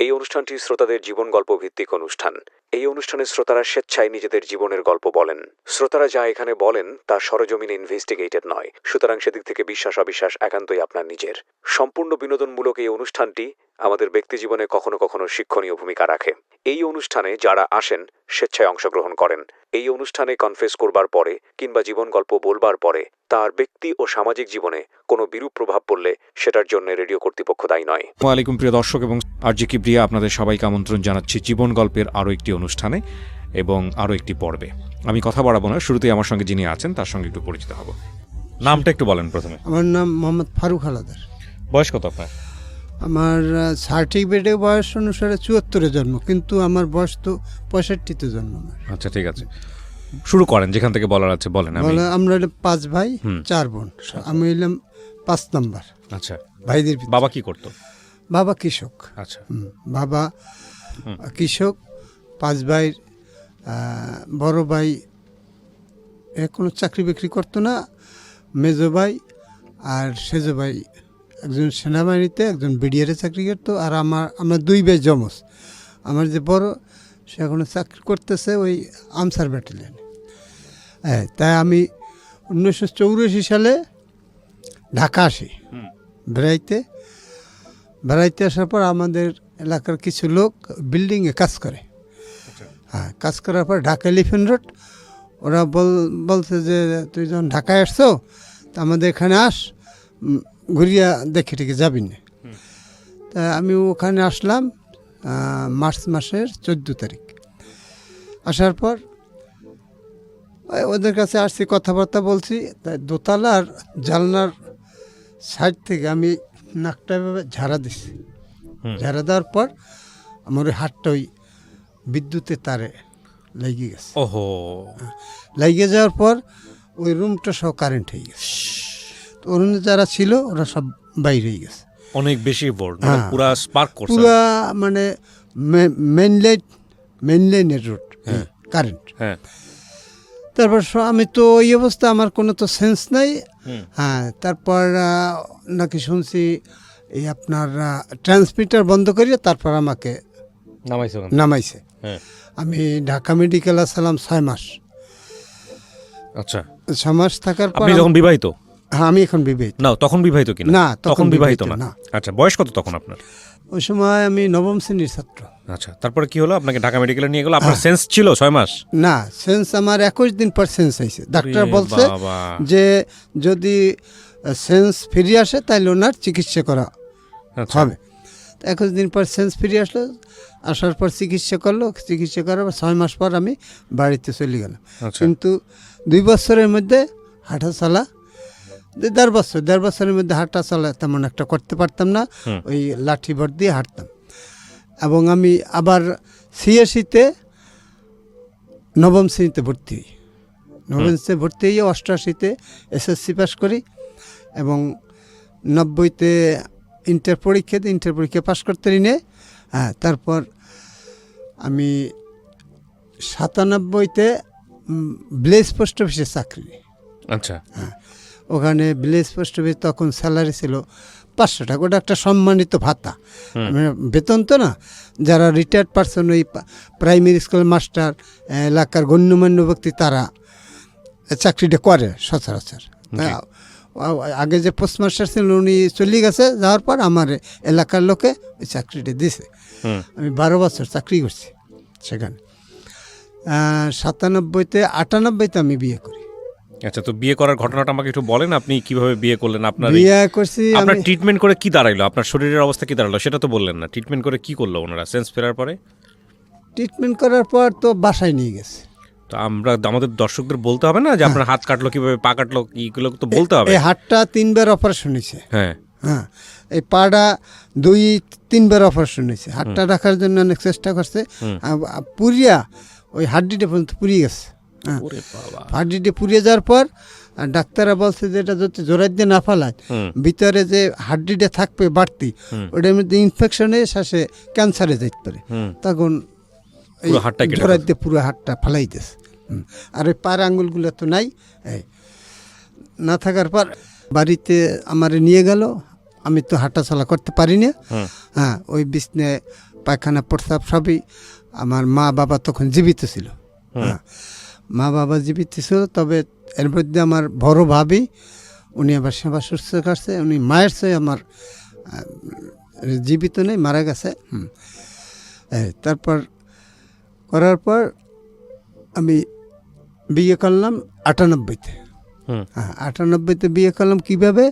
এই অনুষ্ঠানটি শ্রোতাদের জীবন গল্প ভিত্তিক অনুষ্ঠান। এই অনুষ্ঠানে শ্রোতারা স্বেচ্ছায় নিজেদের জীবনের গল্প বলেন। শ্রোতারা যা এখানে বলেন তা সরজমিনে ইনভেস্টিগেটেড নয়। সুতরাং সেদিক থেকে বিশ্বাস অবিশ্বাস একান্তই আপনার নিজের। সম্পূর্ণ বিনোদনমূলক এই অনুষ্ঠানটি আমাদের ব্যক্তিজীবনে কখনো কখনো শিক্ষণীয় ভূমিকা রাখে। এই অনুষ্ঠানে যারা আসেন, স্বেচ্ছায় অংশগ্রহণ করেন। এই অনুষ্ঠানে কনফেস করবার পরে কিংবা জীবন গল্প বলবার পরে তার ব্যক্তি ও সামাজিক জীবনে কোনো বিরূপ প্রভাব পড়লে সেটার জন্য রেডিও কর্তৃপক্ষ দায়ী নয়। ওয়ালাইকুম প্রিয় দর্শক এবং আরজি কিবরিয়া, আপনাদের সবাইকে আমন্ত্রণ জানাচ্ছি। জীবন গল্পের আরও একটি অনুষ্ঠানে এবং আরও একটি পর্বে। আমি কথা বাড়াবো না শুরুতেই আমার সঙ্গে যিনি আছেন তার সঙ্গে একটু পরিচিত হব। নামটা একটু বলেন প্রথমে। আমার নাম মোহাম্মদ ফারুক হালাদার। বয়স কত আপনার? আমার সার্টিফিকেটে বয়স অনুসারে চুয়াত্তরে জন্ম কিন্তু আমার বয়স তো পঁয়ষট্টিতে জন্ম আচ্ছা ঠিক আছে। শুরু করেন যেখান থেকে বলার আছে বলেন আমি। বলে আমরা পাঁচ ভাই। চার বোন। আমি এলাম পাঁচ নাম্বার। আচ্ছা। ভাইদের বাবা কি করতো? বাবা কৃষক। আচ্ছা। বাবা কৃষক পাঁচ ভাইয়ের বড় ভাই এ কোনো চাকরি বাকরি করতো না মেজো ভাই আর সেজো ভাই। একজন সেনাবাহিনীতে একজন বিডিআরে চাকরি করতো আর আমার আমরা দুই ভাই জমস আমার যে বড় সে এখনও চাকরি করতেছে ওই আমসার ব্যাটালিয়নে। হ্যাঁ তাই আমি উনিশশো চৌরাশি সালে ঢাকা আসি। বেড়াইতে বেড়াইতে আসার পর আমাদের এলাকার কিছু লোক বিল্ডিংয়ে কাজ করে। হ্যাঁ কাজ করার পর ঢাকা এলিফেন্ট রোড ওরা বল বলছে যে তুই যখন ঢাকায় আসছো তা আমাদের এখানে আস ঘুরিয়া দেখে টেকে যাবি না। তা আমি ওখানে আসলাম মার্চ মাসের চোদ্দ তারিখ। আসার পর ওই ওদের কাছে আসছি কথাবার্তা বলছি তাই দোতলার জানলার সাইড থেকে আমি নাকটা এভাবে ঝাড়া দিছি। ঝাড়া দেওয়ার পর আমার ওই হাতটা ওই বিদ্যুতের তারে লেগে গেছে। ওহো। লেগে যাওয়ার পর ওই রুমটা সব কারেন্ট হয়ে গেছে। তো ওর যারা ছিল ওরা সব বাইরে হয়ে গেছে। অনেক বেশি ভোল্ট হ্যাঁ। পুরা স্পার্ক করছে। পুরা মানে মেন লাইট মেন লাইনের রোড কারেন্ট হ্যাঁ। তারপর আমি তো ওই অবস্থা আমার কোনো তো সেন্স নাই। হ্যাঁ তারপর নাকি শুনছি এই আপনার ট্রান্সমিটার বন্ধ করিয়ে তারপর আমাকে নামাইছে নামাইছে। আমি ঢাকা মেডিকেল আসলাম ছয় মাস। আচ্ছা। ছয় মাস থাকার পর আপনি যখন বিবাহিত? হ্যাঁ আমি এখন বিবাহিত। না তখন বিবাহিত কিনা না, তখন বিবাহিত না। আচ্ছা বয়স কত তখন আপনার? ওই সময় আমি নবম শ্রেণির ছাত্র। আচ্ছা তারপরে কি হলো? আপনাকে ঢাকা মেডিকেলে নিয়ে গেলো। হ্যাঁ। আপনার সেন্স ছিল ছয় মাস? না সেন্স আমার একুশ দিন পর সেন্স হয়েছে ডাক্তার বলছে যে যদি সেন্স ফিরে আসে তাহলে ওনার চিকিৎসা করা আচ্ছা। হবে। একুশ দিন পর সেন্স ফিরে আসলো আসার পর চিকিৎসা করল চিকিৎসা করার পর ছয় মাস পর আমি বাড়িতে চলে গেলাম। আচ্ছা। কিন্তু দুই বছরের মধ্যে হাঁটা চলা দেড় বছর দেড় বছরের মধ্যে হাঁটা চলা তেমন একটা করতে পারতাম না ওই লাঠি ভর দিয়ে হাঁটতাম। এবং আমি আবার সিএসিতে নবম শ্রেণীতে ভর্তি হই। নবম শ্রেণীতে ভর্তি হয়ে অষ্টআশিতে এসএসসি পাস করি এবং নব্বইতে ইন্টার পরীক্ষাতে ইন্টার পরীক্ষা পাশ করতে নে হ্যাঁ তারপর আমি সাতানব্বইতে ব্লেস পোস্ট অফিসে চাকরি নিই। আচ্ছা। ওখানে ভিলেজ পোস্ট অফিস তখন স্যালারি ছিল পাঁচশো টাকা। ওটা একটা সম্মানিত ভাতা। মানে বেতন তো না? যারা রিটায়ার্ড পার্সন ওই প্রাইমারি স্কুল মাস্টার এলাকার গণ্যমান্য ব্যক্তি তারা চাকরিটা করে সচরাচর। আগে যে পোস্টমাস্টার ছিলেন উনি চলে গেছে যাওয়ার পর আমার এলাকার লোকে ওই চাকরিটা দিছে। আমি বারো বছর চাকরি করছি সেখানে। সাতানব্বইতে আটানব্বইতে আমি বিয়ে করি। আচ্ছা তো বিয়ে করার ঘটনাটা আমাকে একটু বলেন আপনি কীভাবে বিয়ে করলেন আপনার বিয়ে করছি আপনার ট্রিটমেন্ট করে কি দাঁড়াইলো? আপনার শরীরের অবস্থা কি দাঁড়াল সেটা তো বললেন না। ট্রিটমেন্ট করে কি করল ওনারা? সেন্স ফেরার পরে? ট্রিটমেন্ট করার পর তো বাসায় নিয়ে গেছে। তো আমরা আমাদের দর্শকদের বলতে হবে না যে আপনার হাত কাটলো কীভাবে পা কাটলো এইগুলো তো বলতে হবে। এই হাতটা তিনবার অপারেশন হয়েছে। হ্যাঁ। হ্যাঁ। এই পাটা দুই তিনবার অপারেশন হয়েছে। হাতটা রাখার জন্য অনেক চেষ্টা করছে। পুরিয়া ওই হাড্ডিটা পর্যন্ত পুড়িয়ে গেছে। হ্যাঁ। বাবা। হাড্ডিটা পুড়িয়ে যাওয়ার পর ডাক্তাররা বলছে যে এটা যদি জোরাই দিয়ে না ফেলায় ভিতরে যে হাড্ডিটা থাকবে বাড়তি ওটার মধ্যে ইনফেকশনে শ্বাসে ক্যান্সারে যেতে পারে। তখন জোড়া দিয়ে পুরো হাতটা ফালাইতেছে। হুম। আর ওই পায়ের আঙুলগুলো তো নাই। না থাকার পর বাড়িতে আমার নিয়ে গেল। আমি তো হাঁটা চলা করতে পারি না হ্যাঁ ওই বিছনে পায়খানা প্রস্তাব সবই আমার মা বাবা তখন জীবিত ছিল। হ্যাঁ মা বাবা জীবিত ছিল তবে এর মধ্যে আমার বড় ভাবি উনি আবার সেবা সুস্থ করছে উনি মায়ের সে আমার জীবিত নেই মারা গেছে। তারপর করার পর আমি বিয়ে করলাম আটানব্বইতে। হুম। হ্যাঁ আটানব্বইতে বিয়ে করলাম কীভাবে?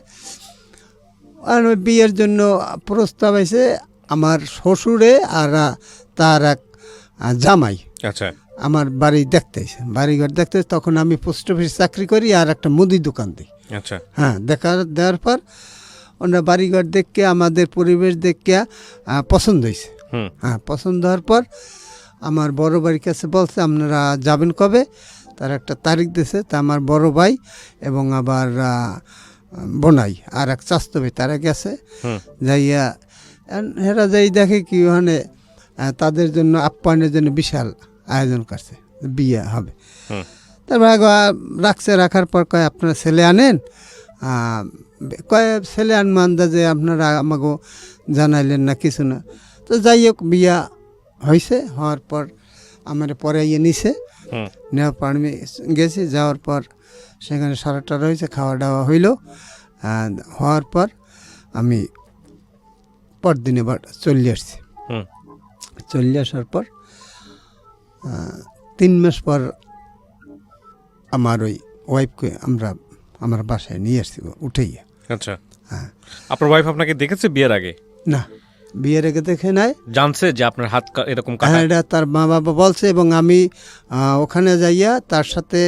আর ওই বিয়ের জন্য প্রস্তাব এসে আমার শ্বশুরে আর তার এক জামাই আচ্ছা। আমার বাড়ি দেখতে এসে বাড়িঘর দেখতে তখন আমি পোস্ট অফিসে চাকরি করি আর একটা মুদি দোকান দিই। আচ্ছা। হ্যাঁ দেখা দেওয়ার পর ওনার বাড়িঘর দেখে আমাদের পরিবেশ দেখে পছন্দ হয়েছে। হ্যাঁ পছন্দ হওয়ার পর আমার বড় বাড়ির কাছে বলছে আপনারা যাবেন কবে? তার একটা তারিখ দিয়েছে তা আমার বড় ভাই এবং আবার বোনাই আর এক চাস্ত ভাই তারা গেছে। যাইয়া হেরা যাই দেখে কি ওখানে তাদের জন্য আপ্যায়নের জন্য বিশাল আয়োজন করছে বিয়ে হবে। তারপর রাখছে রাখার পর কয় আপনারা ছেলে আনেন? কয় ছেলে আনব আন্দাজে আপনারা আমাকে জানাইলেন না কিছু না। তো যাই হোক বিয়া হয়েছে হওয়ার পর আমার পরে ইয়ে নিছে। পর আমি গেছি যাওয়ার পর সেখানে সারাটা রয়েছে খাওয়া দাওয়া হইল হওয়ার পর আমি পরদিনে এবার চলে আসছি। চলে আসার পর তিন মাস পর আমার ওই ওয়াইফকে আমরা আমার বাসায় নিয়ে আসছি উঠেই আচ্ছা। হ্যাঁ। আপনার ওয়াইফ আপনাকে দেখেছে বিয়ের আগে? না। বিয়ের আগে দেখে নাই জানছে যে আপনার হাত এরকম হ্যাঁ এটা তার মা বাবা বলছে এবং আমি ওখানে যাইয়া তার সাথে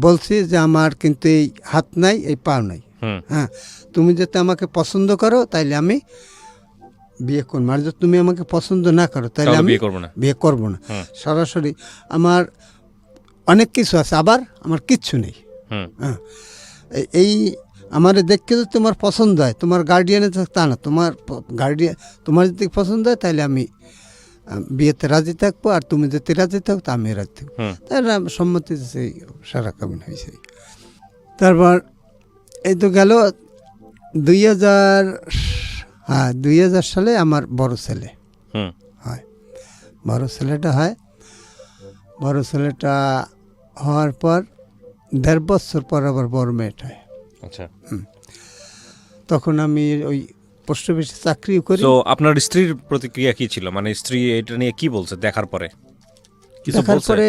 বলছি যে আমার কিন্তু এই হাত নাই এই পা নাই। হ্যাঁ তুমি যাতে আমাকে পছন্দ করো তাইলে আমি বিয়ে করব। আর যদি তুমি আমাকে পছন্দ না করো তাইলে তাহলে আমি বিয়ে করব না। বিয়ে করব না। হুম। সরাসরি আমার অনেক কিছু আছে আবার আমার কিচ্ছু নেই। হ্যাঁ এই আমার দেখতে যদি তোমার পছন্দ হয় তোমার গার্ডিয়ানে তা না তোমার গার্ডিয়ান তোমার যদি পছন্দ হয় তাহলে আমি বিয়েতে রাজি থাকব আর তুমি যদি রাজি থাকো তা আমি রাজি থাকব। তাহলে সম্মতি সেই সারা কেমন হয়েছে। তারপর এই তো গেল দুই হাজার হ্যাঁ দুই হাজার সালে আমার বড় ছেলে। হয়। বড় ছেলেটা হয়। বড় ছেলেটা হওয়ার পর দেড় বছর পর আবার বড় মেয়েটা হয়। আচ্ছা। তখন আমি ওই পোস্ট অফিসে চাকরি করি। তো আপনার স্ত্রীর প্রতিক্রিয়া কি ছিল? মানে স্ত্রী এটা নিয়ে কি বলছে? দেখার পরে? দেখার পরে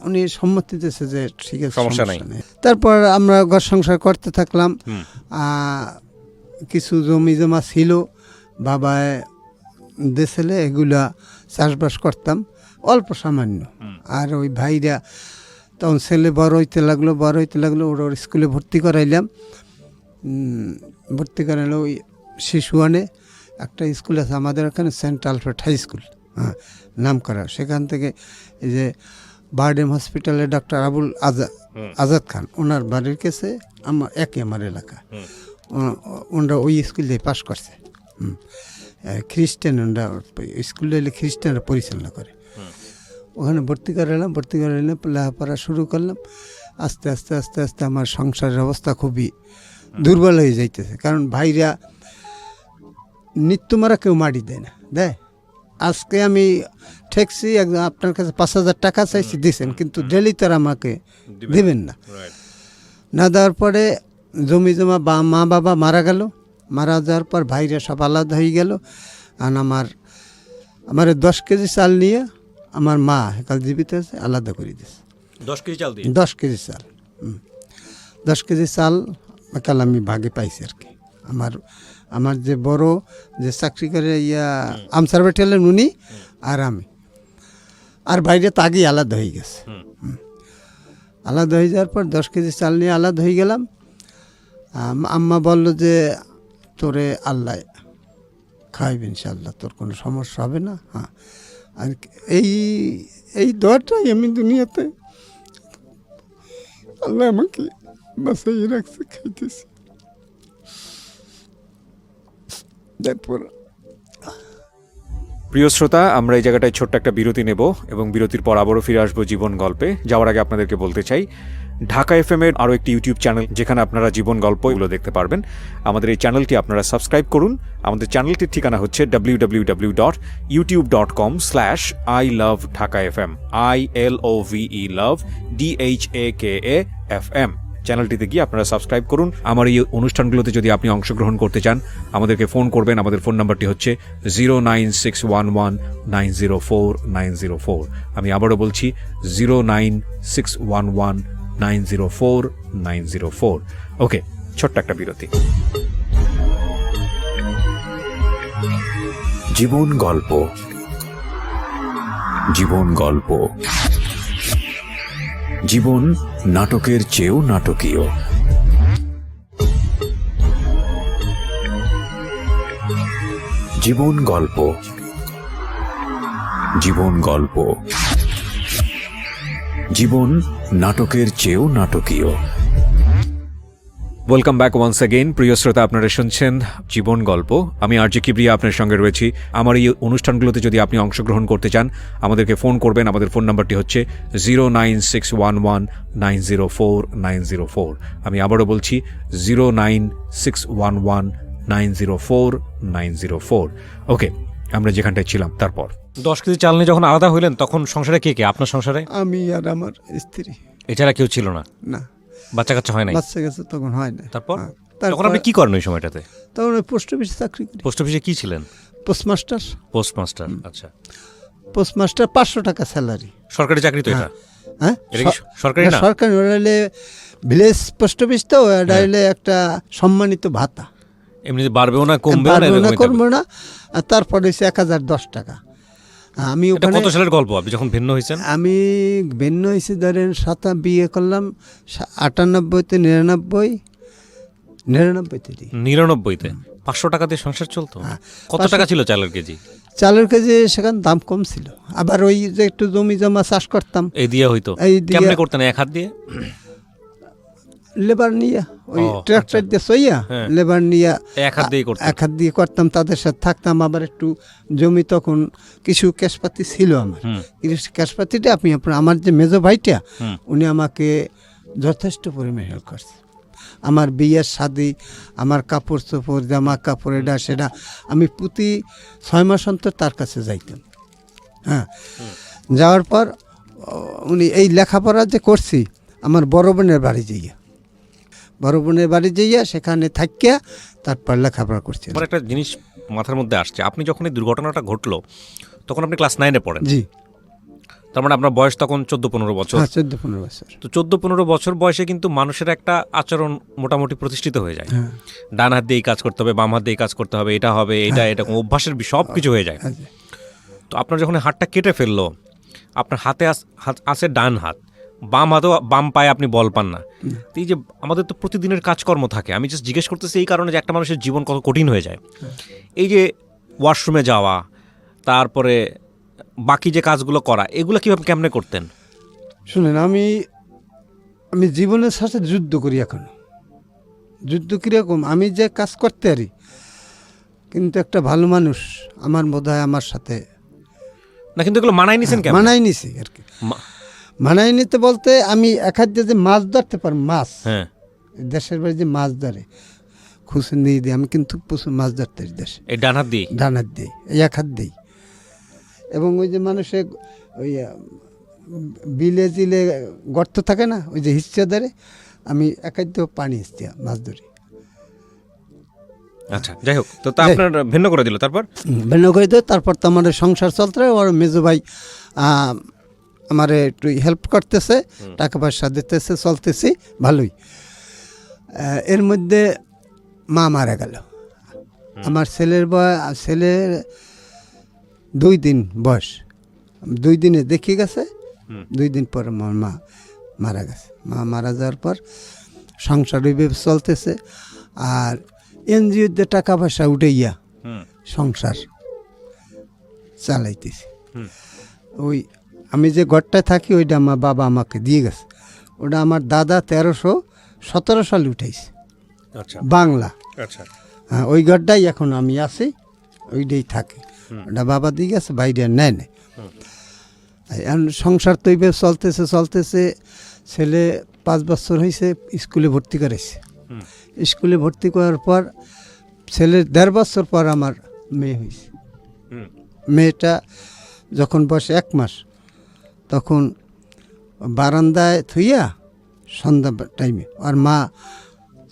উনি সম্মতি দিয়েছে যে ঠিক আছে সমস্যা নাই। তারপর আমরা ঘর সংসার করতে থাকলাম। কিছু জমি জমা ছিল। বাবায় দেশেলে এগুলা চাষবাস করতাম। অল্প সামান্য। আর ওই ভাইরা তখন ছেলে বড় হইতে লাগল বড় হইতে লাগল ওর ওর স্কুলে ভর্তি করাইলাম। ভর্তি করাইলো ওই শিশু আনে একটা স্কুল আছে আমাদের এখানে সেন্ট আলফ্রেড হাই স্কুল। হ্যাঁ নাম করা। সেখান থেকে এই যে বারডেম হসপিটালে ডক্টর আবুল আজাদ আজাদ খান ওনার বাড়ির কাছে আমার একই আমার এলাকা। ওনারা ওই স্কুল দিয়ে পাশ করছে। খ্রিস্টান ওনারা স্কুল খ্রিস্টানরা পরিচালনা করে। ওখানে ভর্তি করালাম ভর্তি করালাম লেখাপড়া শুরু করলাম। আস্তে আস্তে আস্তে আস্তে আমার সংসারের অবস্থা খুবই দুর্বল হয়ে যাইতেছে। কারণ ভাইরা নিত্য মারা কেউ মারি দেয় না। দেয়? আজকে আমি ঠেকছি একদম আপনার কাছে পাঁচ হাজার টাকা চাইছি দিছেন কিন্তু ডেলি তারা আমাকে দিবেন। দিবেন না। না দেওয়ার পরে জমি জমা বা মা বাবা মারা গেল। মারা যাওয়ার পর ভাইরা সব আলাদা হয়ে গেল। আর আমার আমার দশ কেজি চাল নিয়ে আমার মা কাল জীবিত আছে আলাদা করে দিয়েছে দশ কেজি চাল দিয়ে? দশ কেজি চাল হুম। দশ কেজি চাল কাল আমি ভাগে পাইছি আর কি। আমার আমার যে বড় যে চাকরি করে ইয়া আমসার বেটেলেন উনি আর আমি। আর বাইরে তাগি আলাদা হয়ে গেছে। আলাদা হয়ে যাওয়ার পর দশ কেজি চাল নিয়ে আলাদা হয়ে গেলাম। আম্মা বলল যে তোরে আল্লাহ খাইবে ইনশাল্লাহ তোর কোনো সমস্যা হবে না? হ্যাঁ। আর এই এই দোয়াটাই আমি দুনিয়াতে আল্লাহ আমাকে বাসাই রাখছে, খাইতেছি। তারপর প্রিয় শ্রোতা, আমরা এই জায়গাটায় ছোট্ট একটা বিরতি নেব এবং বিরতির পর আবারও ফিরে আসব জীবন গল্পে। যাওয়ার আগে আপনাদেরকে বলতে চাই ঢাকা এফ এম এর আরও একটি ইউটিউব চ্যানেল, যেখানে আপনারা জীবন গল্পগুলো দেখতে পারবেন। আমাদের এই চ্যানেলটি আপনারা সাবস্ক্রাইব করুন। আমাদের চ্যানেলটির ঠিকানা হচ্ছে W W W dot YouTube dot com slash I love Dhaka F M I L O V E love D H A K A F M চ্যানেলটিতে গিয়ে আপনারা সাবস্ক্রাইব করুন। আমার এই অনুষ্ঠানগুলোতে যদি আপনি অংশগ্রহণ করতে চান, আমাদেরকে ফোন করবেন। আমাদের ফোন নাম্বারটি হচ্ছে zero nine six one one nine zero four nine zero four আমি আবারও বলছি zero nine six one one nine zero four nine zero four okay ছোট্ট একটা বিরতি। জীবন গল্প। জীবন গল্প। জীবন নাটকের চেয়েও নাটকীয়। জীবন গল্প। জীবন গল্প। জীবন নাটকের চেয়েও নাটকীয়। ওয়েলকাম ব্যাক ওয়ান্স অ্যাগেইন প্রিয় শ্রোতা, আপনারা শুনছেন জীবন গল্প। আমি আর আরজে কিবরিয়া আপনার সঙ্গে রয়েছি। আমার এই অনুষ্ঠানগুলোতে যদি আপনি অংশগ্রহণ করতে চান, আমাদেরকে ফোন করবেন। আমাদের ফোন নাম্বারটি হচ্ছে zero nine six one one nine zero four nine zero four আমি আবারও বলছি zero nine six one one nine zero four nine zero four okay আমরা যেখানটায় ছিলাম তারপর। দশ কেজি চাল নিয়ে যখন আলাদা হইলেন তখন সংসারে কে কে? আপনার সংসারে? আমি আর আমার স্ত্রী। এছাড়া কেউ ছিল না? না। বাচ্চা কাচ্চা হয় না বাচ্চা গেছে তখন হয় না তারপর? হ্যাঁ, তখন আপনি কি করেন ওই সময়টাতে? তখন ওই পোস্ট অফিসে চাকরি করি। পোস্ট অফিসে কি ছিলেন? পোস্টমাস্টার। পোস্টমাস্টার আচ্ছা। পোস্টমাস্টার পাঁচশো টাকা স্যালারি। সরকারি চাকরি তো এটা? হ্যাঁ। এটা কি সরকারি না? সরকারি। ওটা ভিলেজ পোস্ট অফিস তো এটা একটা সম্মানিত ভাতা। এমনিতে বাড়বেও না কমবেও না না করব না। তারপরে হচ্ছে এক হাজার দশ টাকা। আমি ওখানে কত সালের গল্প? আপনি যখন ভিন্ন হয়েছেন আমি ভিন্ন হয়েছি ধরেন সাতা বিয়ে করলাম আটানব্বইতে নিরানব্বই নিরানব্বইতে নিরানব্বইতে? পাঁচশো টাকা দিয়ে সংসার চলতো? হ্যাঁ, কত টাকা ছিল চালের কেজি? চালের কেজি সেখানে দাম কম ছিল। আবার ওই যে একটু জমি জমা চাষ করতাম। এই দিয়ে হইতো। এই দিয়ে- করতেন এক হাত দিয়ে? লেবার নিয়ে ওই ট্রাক্টর দিয়ে সইয়া হ্যাঁ। লেবার নিয়ে এক হাত করতেন? এক হাত দিয়ে করতাম তাদের সাথে থাকতাম। আবার একটু জমি তখন কিছু ক্যাশপাতি ছিল আমার। কিন্তু ক্যাশপাতিটা আপনি আপনার আমার যে মেজো ভাইটা উনি আমাকে যথেষ্ট পরিমাণে হেল্প করছে। আমার বিয়ের শাদি আমার কাপড় চোপড় জামা কাপড় এটা সেটা আমি প্রতি ছয় মাস অন্তর তার কাছে যাইতাম। হ্যাঁ। যাওয়ার পর উনি এই লেখাপড়া যে করছি আমার বড় বোনের বাড়ি যাইয়া। বড় বোনের বাড়ি যাইয়া সেখানে থাকিয়া তারপর লেখাপড়া করছে। আমার একটা জিনিস মাথার মধ্যে আসছে। আপনি যখন এই দুর্ঘটনাটা ঘটলো তখন আপনি ক্লাস নাইনে পড়েন। জি। তার মানে আপনার বয়স তখন চোদ্দ পনেরো বছর। হ্যাঁ চোদ্দ পনেরো বছর। তো চোদ্দ পনেরো বছর বয়সে কিন্তু মানুষের একটা আচরণ মোটামুটি প্রতিষ্ঠিত হয়ে যায়। হ্যাঁ। ডান হাত দিয়ে এই কাজ করতে হবে বাম হাত দিয়ে কাজ করতে হবে এটা হবে এটা এটা অভ্যাসের সব কিছু হয়ে যায়। হ্যাঁ তো আপনার যখন হাতটা কেটে ফেলল আপনার হাতে আস- হাত আছে ডান হাত। বাম হাতেও বাম পায়ে আপনি বল পান না। এই যে আমাদের তো প্রতিদিনের কাজকর্ম থাকে আমি জাস্ট জিজ্ঞেস করতেছি এই কারণে যে একটা মানুষের জীবন কত কঠিন হয়ে যায়। এই যে ওয়াশরুমে যাওয়া তারপরে বাকি যে কাজগুলো করা এগুলো কীভাবে কেমনে করতেন? শুনেন আমি আমি জীবনের সাথে যুদ্ধ করি এখন। যুদ্ধ কীরকম আমি যে কাজ করতে পারি কিন্তু একটা ভালো মানুষ আমার বোধ আমার সাথে না কিন্তু এগুলো মানায় নিছেন কেন মানাই নিছি আর কি। মানাই নিতে বলতে আমি এক হাত যে মাছ ধরতে পারি মাছ। হ্যাঁ। দেশের বাড়ি যে মাছ ধরে খুশি দিয়ে দিই আমি কিন্তু প্রচুর মাছ ধরতে দেশে। এই ডান হাত দিয়ে? ডান হাত দিই এই এক হাত দিই এবং ওই যে মানুষের ওই বিলে জিলে গর্ত থাকে না ওই যে হিস্সা ধরে আমি এক হাত দিয়েও পানি হিস্সা মাছ ধরি। আচ্ছা যাই হোক তো তা। আপনার ভিন্ন করে দিল তারপর? ভিন্ন করে দিও তারপর তো আমার সংসার চলতে ওর মেজো ভাই আমারে একটু হেল্প করতেছে টাকা পয়সা দিতেছে চলতেছি ভালোই। এর মধ্যে মা মারা গেল। আমার ছেলের বয় ছেলের দুই দিন বয়স। দুই দিনে দেখে গেছে দুই দিন পর আমার মা মারা গেছে। মা মারা যাওয়ার পর সংসার ওইভাবে চলতেছে আর এনজিওতে টাকা পয়সা উঠে গিয়া হুম। সংসার চালাইতেছি। ওই আমি যে ঘরটায় থাকি ওইটা আমার বাবা আমাকে দিয়ে গেছে। ওটা আমার দাদা তেরোশো সতেরো সালে উঠাইছে। আচ্ছা। বাংলা। আচ্ছা। হ্যাঁ ওই ঘরটাই এখন আমি আছি ওইটাই থাকি। ওটা বাবা দিয়ে গেছে বাইরে নেয় এখন সংসার তো এইভাবে চলতেছে চলতেছে ছেলে পাঁচ বছর হয়েছে স্কুলে ভর্তি করেছে। স্কুলে ভর্তি করার পর ছেলের দেড় বছর পর আমার মেয়ে হয়েছে মেয়েটা যখন বয়স এক মাস তখন বারান্দায় থুইয়া সন্ধ্যা টাইমে আর মা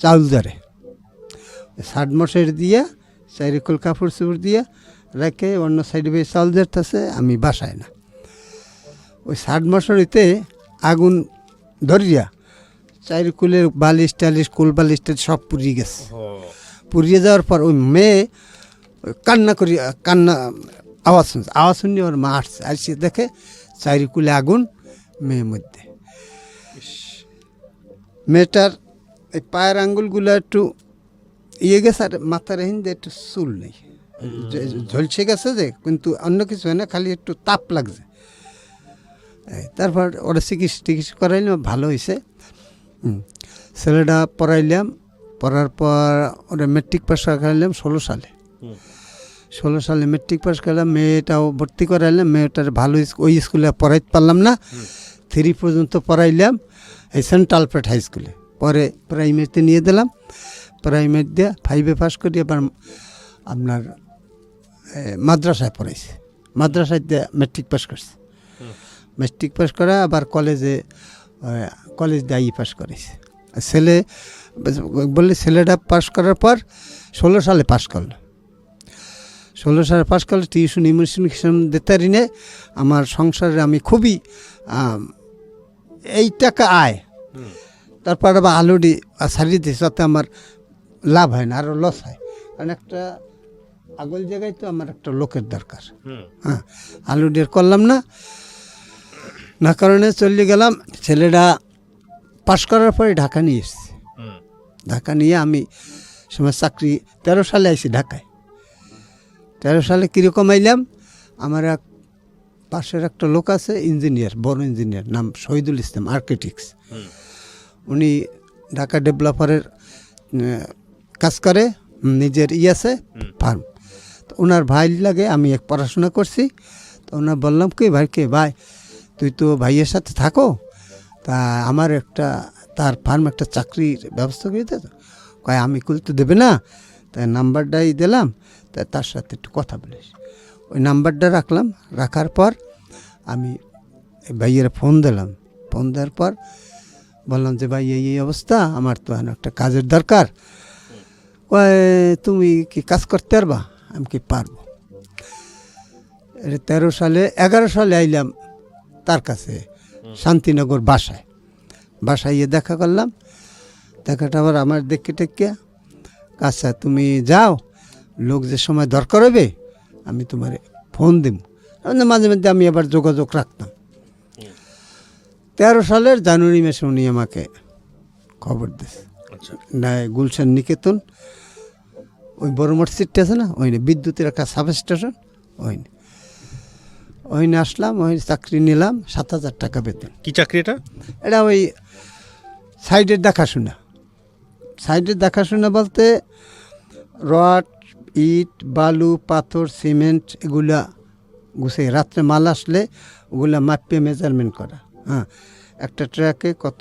চাউল ধরে। ষাট মাসের দিয়া চারিকল কাপড় চোপড় দিয়া রেখে অন্য সাইডে বেয়ে চাউল ধরতেছে আমি বাসায় না। ওই ষাট মাসেরতে আগুন ধরিয়া চারিকুলের বালিশ টালিশ কুল বালিশ টালিশ সব পুড়িয়ে গেছে। পুড়িয়ে যাওয়ার পর ওই মেয়ে কান্না করি কান্না আওয়াজ শুনছে। আওয়াজ শুনি ওর মা আসছে আসছে দেখে চারিকুলে আগুন মেয়ের মধ্যে। মেয়েটার এই পায়ের আঙ্গুলগুলো একটু ইয়ে গেছে আর মাথার হিন্দে একটু চুল নেই। ঝলসে গেছে যে, কিন্তু অন্য কিছু হয় না, খালি একটু তাপ লাগছে। তারপর ওরা চিকিৎসা, টিকিৎসা করাইলাম ভালো হয়েছে। ছেলেটা পড়াইলাম, পড়ার পর ওরা মেট্রিক পাস করাইলাম ষোলো সালে। ষোলো সালে মেট্রিক পাস করলাম মেয়েটাও ভর্তি করাইলাম মেয়েটার ভালো ওই স্কুলে পড়াইতে পারলাম না। থ্রি পর্যন্ত পড়াইলাম এই সেন্ট্রাল পেট হাই স্কুলে। পরে প্রাইমারিতে নিয়ে দিলাম প্রাইমারি দিয়ে ফাইভে পাস করি এবার আপনার মাদ্রাসায় পড়াইছে। মাদ্রাসায় দিয়ে মেট্রিক পাস করছে। মেট্রিক পাস করা আবার কলেজে কলেজ দিয়ে আই পাস করেছে। ছেলে বললে ছেলেটা পাস করার পর ষোলো সালে পাস করল। ষোলো সালে পাস করলে টিউশন ইমিউনিশন দিতে ঋণে আমার সংসারে আমি খুবই এই টাকা আয়। তারপর আবার আলুডি সারিয়ে দিয়েছে তাতে আমার লাভ হয় না আরও লস হয়। কারণ একটা আগল জায়গায় তো আমার একটা লোকের দরকার। হ্যাঁ আলু ডিয়ার করলাম না। না কারণে চলে গেলাম ছেলেটা পাশ করার পরে ঢাকা নিয়ে এসেছে। ঢাকা নিয়ে আমি সময় চাকরি তেরো সালে আইছি ঢাকায়। তেরো সালে কীরকম আইলাম? আমার এক পাশের একটা লোক আছে ইঞ্জিনিয়ার বড় ইঞ্জিনিয়ার নাম শহীদুল ইসলাম আর্কিটেক্টস। উনি ঢাকা ডেভেলপারের কাজ করে নিজের ই আছে ফার্ম। তো ওনার ভাই লাগে আমি এক পড়াশোনা করছি। তো ওনার বললাম কি ভাই কে ভাই তুই তো ভাইয়ের সাথে থাকো। তা আমার একটা তার ফার্ম একটা চাকরির ব্যবস্থা করে দে কয় আমি খুলতে দেবে না। তাই নাম্বারটাই দিলাম। তা তার সাথে একটু কথা বলিস ওই নাম্বারটা রাখলাম, রাখার পর আমি ভাইয়ের ফোন দিলাম। ফোন দেওয়ার পর বললাম যে, ভাই, এই এই অবস্থা, আমার তো একটা কাজের দরকার। কয় তুমি কি কাজ করতে পারবা? আমি কি, পারব। তেরো সালে, এগারো সালে আইলাম তার কাছে, শান্তিনগর বাসায়। বাসায় গিয়ে দেখা করলাম। দেখাটা আবার আমার দেখে টেকে আচ্ছা তুমি যাও লোক যে সময় দরকার হবে আমি তোমার ফোন দিব মাঝে মধ্যে আমি আবার যোগাযোগ রাখতাম। তেরো সালের জানুয়ারি মাসে উনি আমাকে খবর দিয়েছে আচ্ছা। না গুলশান নিকেতন ওই বড় মসজিদটা আছে না ওই বিদ্যুতের একটা সাব স্টেশন ওই ওইনে আসলাম ওই চাকরি নিলাম সাত হাজার টাকা বেতন। কি চাকরি এটা? এটা ওই সাইডের দেখাশোনা। সাইডের দেখাশোনা বলতে রড ইট বালু পাথর সিমেন্ট এগুলা গুছিয়ে রাত্রে মাল আসলে ওগুলা মাপিয়ে মেজারমেন্ট করা। হ্যাঁ একটা ট্রাকে কত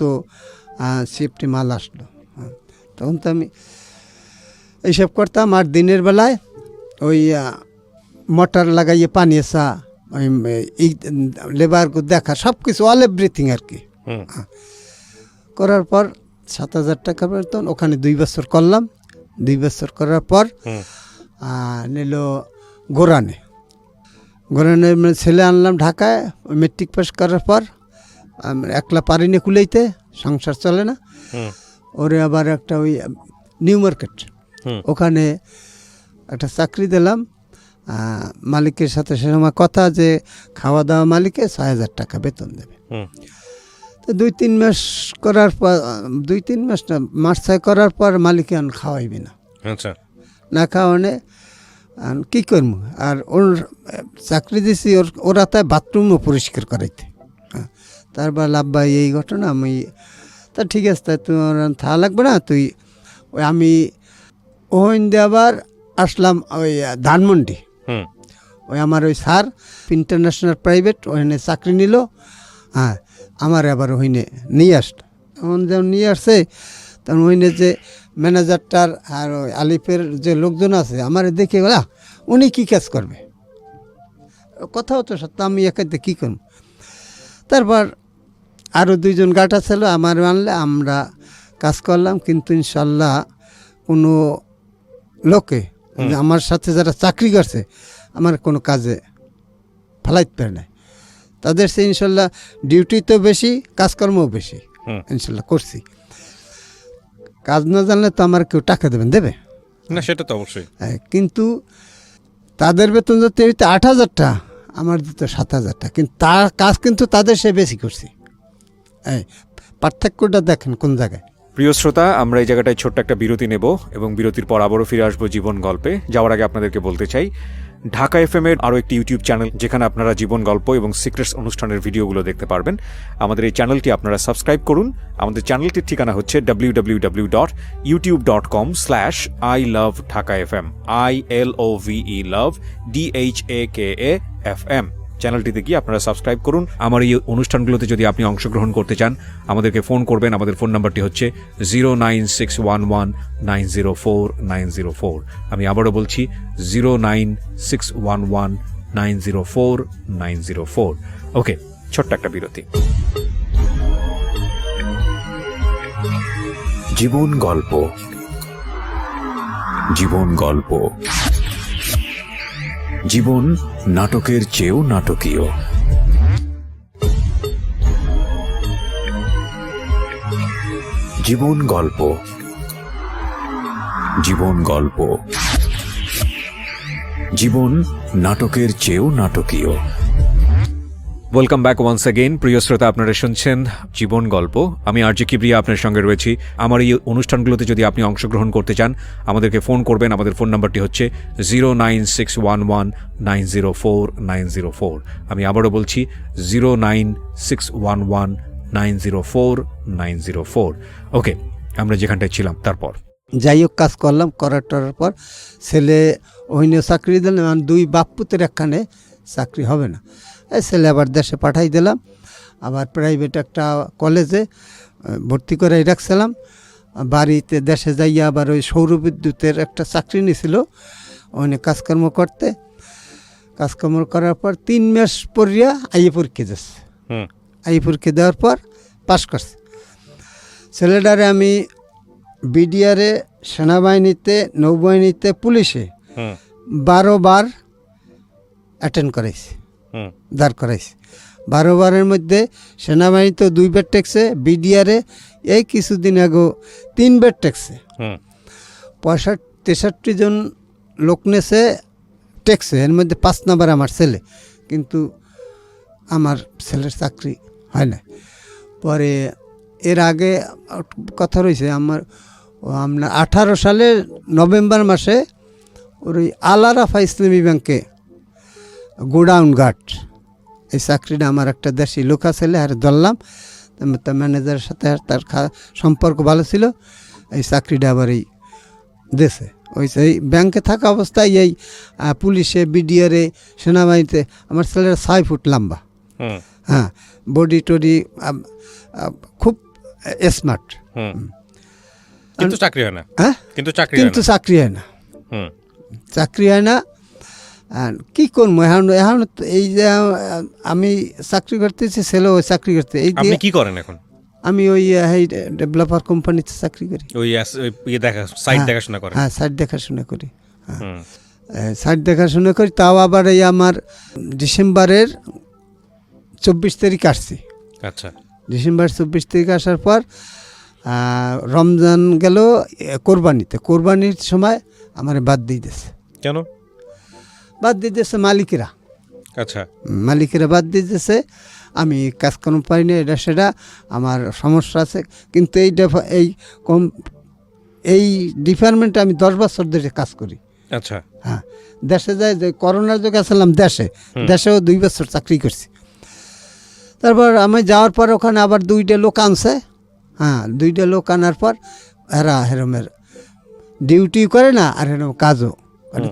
সেফটি মাল আসলো। হ্যাঁ তখন তো আমি এইসব করতাম আর দিনের বেলায় ওই মোটর লাগাইয়ে পানি আসা ওই এই লেবার দেখা সব কিছু অল এভরিথিং আর কি। হুম। করার পর সাত হাজার টাকা বেতন ওখানে দুই বছর করলাম। দুই বছর করার পর নিল গোরানে। গোরানে মানে ছেলে আনলাম ঢাকায় মেট্রিক পাস করার পর একলা পারিনি কুলাইতে সংসার চলে না। ওরে আবার একটা ওই নিউ মার্কেট ওখানে একটা চাকরি দিলাম। মালিকের সাথে সে সময় কথা যে খাওয়া দাওয়া মালিকে ছয় হাজার টাকা বেতন দেবে। তো দুই তিন মাস করার পর দুই তিন মাস না মাস ছয় করার পর মালিকে খাওয়াইবে না। আচ্ছা। না খাওয়ানে আর কী করব আর ওর চাকরি দিছি ওর ওরা তাই বাথরুমও পরিষ্কার করাইতে। হ্যাঁ তারপর লাভবা এই ঘটনা আমি তা ঠিক আছে তাই তোমার থা লাগবে না তুই ওই আমি ওইন দিয়ে আবার আসলাম ওই ধানমন্ডি। ওই আমার ওই স্যার ইন্টারন্যাশনাল প্রাইভেট ওখানে চাকরি নিল হ্যাঁ আমার আবার ওইনে নিয়ে আসলো। এখন যেমন নিয়ে আসছে তখন ওইনে যে ম্যানেজারটার আর ওই আলিফের যে লোকজন আছে আমার দেখে গেলা উনি কী কাজ করবে? কথাও তো সত্য আমি একাতে কী করব? তারপর আরও দুইজন গাটা ছিল আমার আনলে আমরা কাজ করলাম কিন্তু ইনশাল্লাহ কোনো লোকে আমার সাথে যারা চাকরি করছে আমার কোনো কাজে ফেলাইতে পারে না তাদের সে ইনশাল্লাহ ডিউটি তো বেশি কাজকর্মও বেশি ইনশাল্লাহ করছি। কাজ না জানলে তো আমার কেউ টাকা দেবেন দেবে? না সেটা তো অবশ্যই। হ্যাঁ, কিন্তু তাদের বেতন যদি হইতে আট হাজারটা আমার দিত সাত হাজারটা কিন্তু তার কাজ কিন্তু তাদের সে বেশি করছি। পার্থক্যটা দেখেন কোন জায়গায়। প্রিয় শ্রোতা আমরা এই জায়গাটায় ছোট্ট একটা বিরতি নেব এবং বিরতির পর আবারও ফিরে আসব জীবন গল্পে। যাওয়ার আগে আপনাদেরকে বলতে চাই ঢাকা এফ এম এর আরও একটি ইউটিউব চ্যানেল, যেখানে আপনারা জীবন গল্প এবং সিক্রেটস অনুষ্ঠানের ভিডিওগুলো দেখতে পারবেন। আমাদের এই চ্যানেলটি আপনারা সাবস্ক্রাইব করুন। আমাদের চ্যানেলটির ঠিকানা হচ্ছে W W W dot YouTube dot com slash I love Dhaka F M I L O V E love D H A K A F M চ্যানেলটিতে গিয়ে আপনারা সাবস্ক্রাইব করুন। আমার এই অনুষ্ঠানগুলোতে যদি আপনি অংশগ্রহণ করতে চান, আমাদেরকে ফোন করবেন। আমাদের ফোন নাম্বারটি হচ্ছে zero nine six one one nine zero four nine zero four. আমি আবারও বলছি, zero nine six one one nine zero four nine zero four. Okay, ছোট্ট একটা বিরতি। জীবন গল্প। জীবন গল্প। জীবন নাটকের চেয়েও নাটকীয়। জীবন গল্প। জীবন গল্প। জীবন নাটকের চেয়েও নাটকীয়। ওয়েলকাম ব্যাক ওয়ান্স অ্যাগেন প্রিয় শ্রোতা, আপনারা শুনছেন জীবন গল্প। আমি আরজি কিবরিয়া আপনার সঙ্গে রয়েছি। আমার এই অনুষ্ঠানগুলোতে যদি আপনি অংশগ্রহণ করতে চান, আমাদেরকে ফোন করবেন। আমাদের ফোন নাম্বারটি হচ্ছে zero nine six one one nine zero four nine zero four আমি আবারও বলছি zero nine six one one nine zero four nine zero four okay, আমরা যেখানটায় ছিলাম, তারপর। যাই হোক কাজ করলাম, করার পর ছেলে ওইনে চাকরি দিলাম দুই বাপ্পুতের একখানে চাকরি হবে না। ছেলে আবার দেশে পাঠাই দিলাম আবার প্রাইভেট একটা কলেজে ভর্তি করে রাখছিলাম। বাড়িতে দেশে যাইয়া আবার ওই সৌরবিদ্যুতের একটা চাকরি নিয়েছিল ওইনে কাজকর্ম করতে। কাজকর্ম করার পর তিন মাস পরিয়া আইয়ে পরীক্ষা যাচ্ছে। আইয়ে পরীক্ষা দেওয়ার পর পাশ করছে। ছেলেটারে আমি বিডিআরে সেনাবাহিনীতে নৌবাহিনীতে পুলিশে বারো বার অ্যাটেন্ড করাইছি। দাঁড় করাইছি। বারো বারের মধ্যে সেনাবাহিনীতে দুইবার টেকছে বিডিআরে এই কিছুদিন আগে তিনবার টেকছে পঁয়ষট্টি তেষট্টি জন লোক নেছে টেকছে এর মধ্যে পাঁচ নাম্বার আমার ছেলে। কিন্তু আমার ছেলের চাকরি হয় না পরে এর আগে কথা রয়েছে আমার আপনার আঠারো সালে নভেম্বর মাসে ওর ওই আলারাফা ইসলামী ব্যাংকে গোডাউন গার্ড এই চাকরিটা আমার একটা দেশি লোকা ছেলে আর ধরলাম। তার ম্যানেজারের সাথে আর তার সম্পর্ক ভালো ছিল। এই চাকরিটা আবার এই দেশে। ওই সেই ব্যাংকে থাকা অবস্থায় এই পুলিশে বিডিআরে সেনাবাহিনীতে আমার ছেলেরা ছয় ফুট লম্বা। হ্যাঁ বডি টডি খুব স্মার্ট। কিন্তু চাকরি হয় না। হ্যাঁ? কিন্তু চাকরি হয় কিন্তু না। চাকরি হয় না। হুম। চাকরি হয় না আর কি করব? এখন এখন এই যে আমি চাকরি করতেছি ছেলে ওই চাকরি করতে। এই আপনি দিয়ে কি করেন এখন? আমি ওই ডেভেলপার কোম্পানিতে চাকরি করি। ওই ইয়ে দেখা সাইট হ্যাঁ, দেখাশোনা করেন? হ্যাঁ সাইড দেখাশোনা করি হ্যাঁ। সাইড দেখাশোনা করি তাও আবার এই আমার ডিসেম্বরের চব্বিশ তারিখ আসছি। আচ্ছা। ডিসেম্বর চব্বিশ তারিখ আসার পর রমজান গেল কোরবানিতে। কোরবানির সময় আমার বাদ দিয়ে দিয়েছে। কেন? বাদ দিয়ে দিয়েছে মালিকেরা। আচ্ছা। মালিকেরা বাদ দিয়ে দিয়েছে আমি কাজকর্ম পাই না এটা সেটা আমার সমস্যা আছে। কিন্তু এই এই কম এই ডিপার্টমেন্টে আমি দশ বছর ধরে কাজ করি। আচ্ছা। হ্যাঁ দেশে যাই যে করোনার যুগে আসলাম দেশে দেশেও দুই বছর চাকরি করছি। তারপর আমি যাওয়ার পর ওখানে আবার দুইটা লোক আনছে। হ্যাঁ দুইটা লোক আনার পর এরা হেরমের ডিউটি করে না আর এরকম কাজও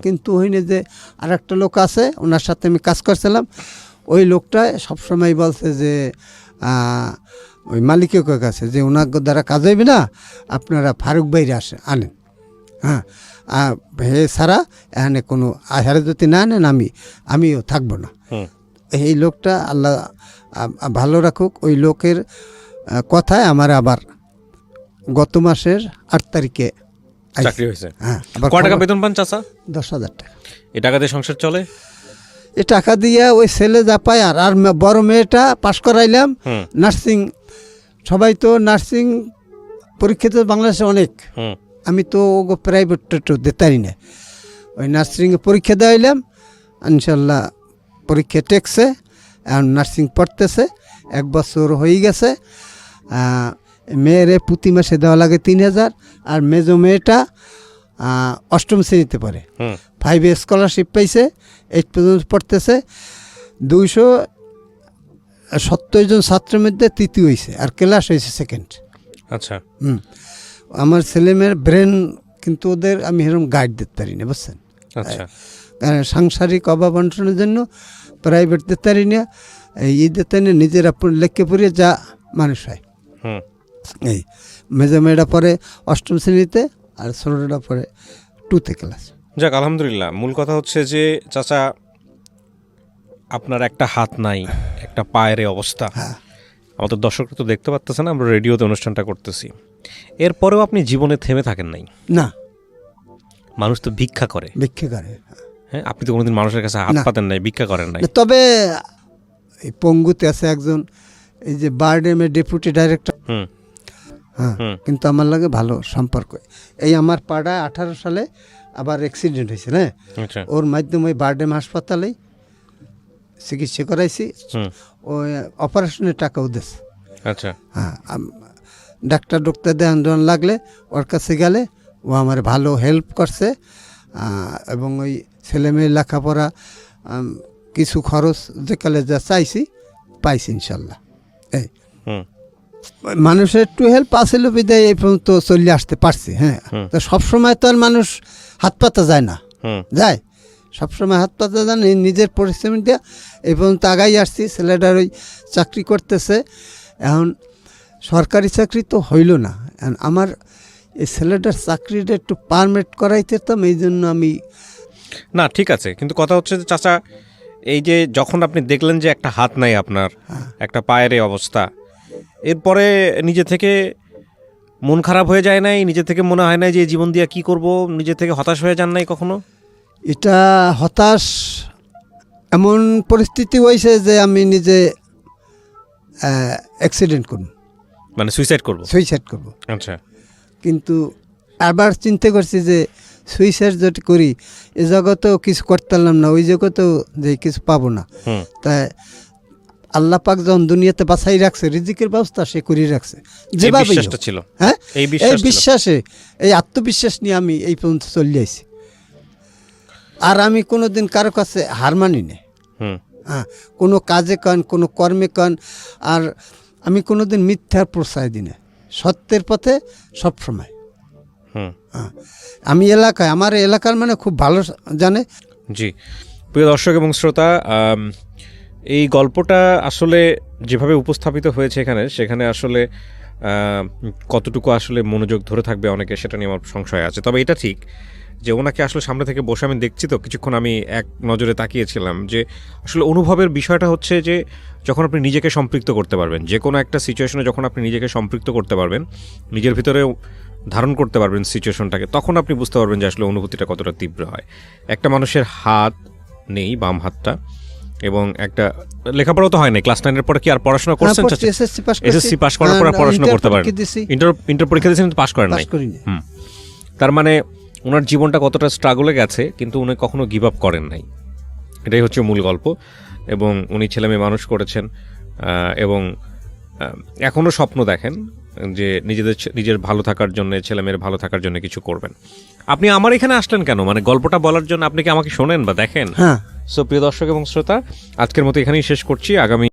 কিন্তু হইনে যে আর একটা লোক আছে ওনার সাথে আমি কাজ করছিলাম। ওই লোকটা সবসময় বলছে যে ওই মালিকের কাছে যে ওনার দ্বারা কাজ হইবে না আপনারা ফারুক বাইরে আসে আনেন। হ্যাঁ হে ছাড়া এখানে কোনো আহারে যদি না আনেন আমি আমিও থাকব না। এই লোকটা আল্লাহ ভালো রাখুক। ওই লোকের কথায় আমার আবার গত মাসের আট তারিখে। চাকরি হয়েছে। হ্যাঁ আবার কয় টাকা বেতন পান চাচা? দশ হাজার টাকা। এই টাকা দিয়ে সংসার চলে? এ টাকা দিয়ে ওই ছেলে যা পায় আর আর বড় মেয়েটা পাশ করাইলাম। নার্সিং সবাই তো নার্সিং পরীক্ষা তো বাংলাদেশে অনেক। আমি তো প্রাইভেট দিতারি না। ওই নার্সিংয়ে পরীক্ষা দেওয়াইলাম। ইনশাল্লাহ পরীক্ষা টেকছে। এখন নার্সিং পড়তেছে। এক বছর হয়ে গেছে। মেয়েরে প্রতি মাসে দেওয়া লাগে তিন হাজার আর মেজো মেয়েটা অষ্টম শ্রেণীতে পড়ে। ফাইভে স্কলারশিপ পাইছে এইট পর্যন্ত পড়তেছে। দুইশো সত্তর জন ছাত্রের মধ্যে তৃতীয় হয়েছে আর ক্লাস হয়েছে সেকেন্ড আচ্ছা। হুম। আমার ছেলেমেয়ের ব্রেন কিন্তু ওদের আমি এরকম গাইড দিতে পারি না বুঝছেন? আচ্ছা। কারণ সাংসারিক অভাব অনটনের জন্য প্রাইভেট দিতে পারি না এই দিতে নিজের লেখকে পড়িয়ে যা মানুষ হয়। হুম। এই মেজো মেয়েটা পরে অষ্টম শ্রেণীতে আর ষোলোটা পরে টুতে ক্লাস যাক আলহামদুলিল্লাহ। মূল কথা হচ্ছে যে চাচা আপনার একটা হাত নাই একটা পায়ের অবস্থা। হ্যাঁ। আমাদের দর্শকরা তো দেখতে পাচ্তেছে না আমরা রেডিওতে অনুষ্ঠানটা করতেছি। এরপরেও আপনি জীবনে থেমে থাকেন নাই? না। মানুষ তো ভিক্ষা করে। ভিক্ষা করে হ্যাঁ। আপনি তো কোনোদিন মানুষের কাছে হাত পাতেন নাই ভিক্ষা করেন নাই। তবে এই পঙ্গুতে আছে একজন এই যে বার্ডেমের ডেপুটি ডাইরেক্টর। হুম। হ্যাঁ কিন্তু আমার লাগে ভালো সম্পর্ক। এই আমার পাড়ায় আঠারো সালে আবার অ্যাক্সিডেন্ট হয়েছে হ্যাঁ? আচ্ছা। ওর মাধ্যমে ওই বারডেম হাসপাতালে চিকিৎসা করাইছি। ওই অপারেশনের টাকাও দিয়েছে আচ্ছা। হ্যাঁ ডাক্তার ডক্টর দেন যখন লাগলে ওর কাছে গেলে ও আমার ভালো হেল্প করছে এবং ওই ছেলে মেয়ের লেখাপড়া কিছু খরচ যেকালে যা চাইছি পাইছি ইনশাল্লাহ। এই। হুম। মানুষের একটু হেল্প আসলে বিদায় এই পর্যন্ত চলে আসতে পারছি হ্যাঁ। তো সবসময় তো আর মানুষ হাত পাতা যায় না। যায়? সবসময় হাত পাতা যান নিজের পরিশ্রম দিয়ে এই পর্যন্ত আগাই আসছি ছেলেটার ওই চাকরি করতেছে। এখন সরকারি চাকরি তো হইল না। এখন আমার এই ছেলেটার চাকরিটা একটু পারমিট করাইতে তো এই জন্য আমি না ঠিক আছে কিন্তু কথা হচ্ছে যে চাচা এই যে যখন আপনি দেখলেন যে একটা হাত নাই আপনার একটা পায়ের অবস্থা এরপরে নিজে থেকে মন খারাপ হয়ে যায় নাই নিজে থেকে মনে হয় না যে জীবন দিয়ে কি করব নিজে থেকে হতাশ হয়ে যান নাই কখনো? এটা হতাশ এমন পরিস্থিতি হয়েছে যে আমি নিজে অ্যাক্সিডেন্ট করব। মানে সুইসাইড করব? সুইসাইড করব। আচ্ছা। কিন্তু আবার চিন্তা করছি যে সুইসাইড যদি করি এ জগতেও কিছু করতে পারলাম না ওই জগতেও যে কিছু পাবো না। তাই আল্লাহ পাক যখন দুনিয়াতে বাছাই রাখছে রিজিকের ব্যবস্থা সে করে রাখছে। হোক। ছিল। হ্যাঁ? এই বিশ্বাস এই আত্মবিশ্বাস নিয়ে আমি এই পর্যন্ত চলে আইছি। আর আমি কোনোদিন কারও কাছে হার মানি না হুম। হ্যাঁ কোনো কাজে কন কোনো কর্মে কন আর আমি কোনোদিন মিথ্যার প্রশ্রয় দিই না সত্যের পথে সবসময়। হুম। হ্যাঁ। আমি এলাকায় আমার এলাকার মানে খুব ভালো জানে। জি। প্রিয় দর্শক এবং শ্রোতা এই গল্পটা আসলে যেভাবে উপস্থাপিত হয়েছে এখানে, সেখানে আসলে কতটুকু আসলে মনোযোগ ধরে থাকবে অনেকে সেটা নিয়ে আমার সংশয় আছে। তবে এটা ঠিক যে ওনাকে আসলে সামনে থেকে বসে আমি দেখছি তো, কিছুক্ষণ আমি এক নজরে তাকিয়েছিলাম যে আসলে অনুভবের বিষয়টা হচ্ছে যে যখন আপনি নিজেকে সম্পৃক্ত করতে পারবেন, যে কোনো একটা সিচুয়েশনে যখন আপনি নিজেকে সম্পৃক্ত করতে পারবেন, নিজের ভিতরে ধারণ করতে পারবেন সিচুয়েশনটাকে তখন আপনি বুঝতে পারবেন যে আসলে অনুভূতিটা কতটা তীব্র হয়। একটা মানুষের হাত নেই, বাম হাতটা এবং একটা লেখাপড়া তো হয় না ক্লাস নাইনের পরে কি আর পড়াশোনা করছেন? এসএসসি পাস করার পর পড়াশোনা করতে পারেন ইন্টার ইন্টার পরীক্ষা দিয়েছেন কিন্তু পাস করেন নাই। তার মানে ওনার জীবনটা কতটা স্ট্রাগলে গেছে কিন্তু উনি কখনো গিভ আপ করেন নাই। এটাই হচ্ছে মূল গল্প। এবং উনি ছেলে মেয়ে মানুষ করেছেন এবং আহ, এখনও স্বপ্ন দেখেন যে নিজেদের নিজের ভালো থাকার জন্য ছেলে মেয়ের ভালো থাকার জন্য কিছু করবেন। আপনি আমার এখানে আসলেন কেন? মানে গল্পটা বলার জন্য আপনি কি আমাকে শোনেন বা দেখেন? হ্যাঁ সো প্রিয় দর্শক এবং শ্রোতা আজকের মতো এখানেই শেষ করছি। আগামী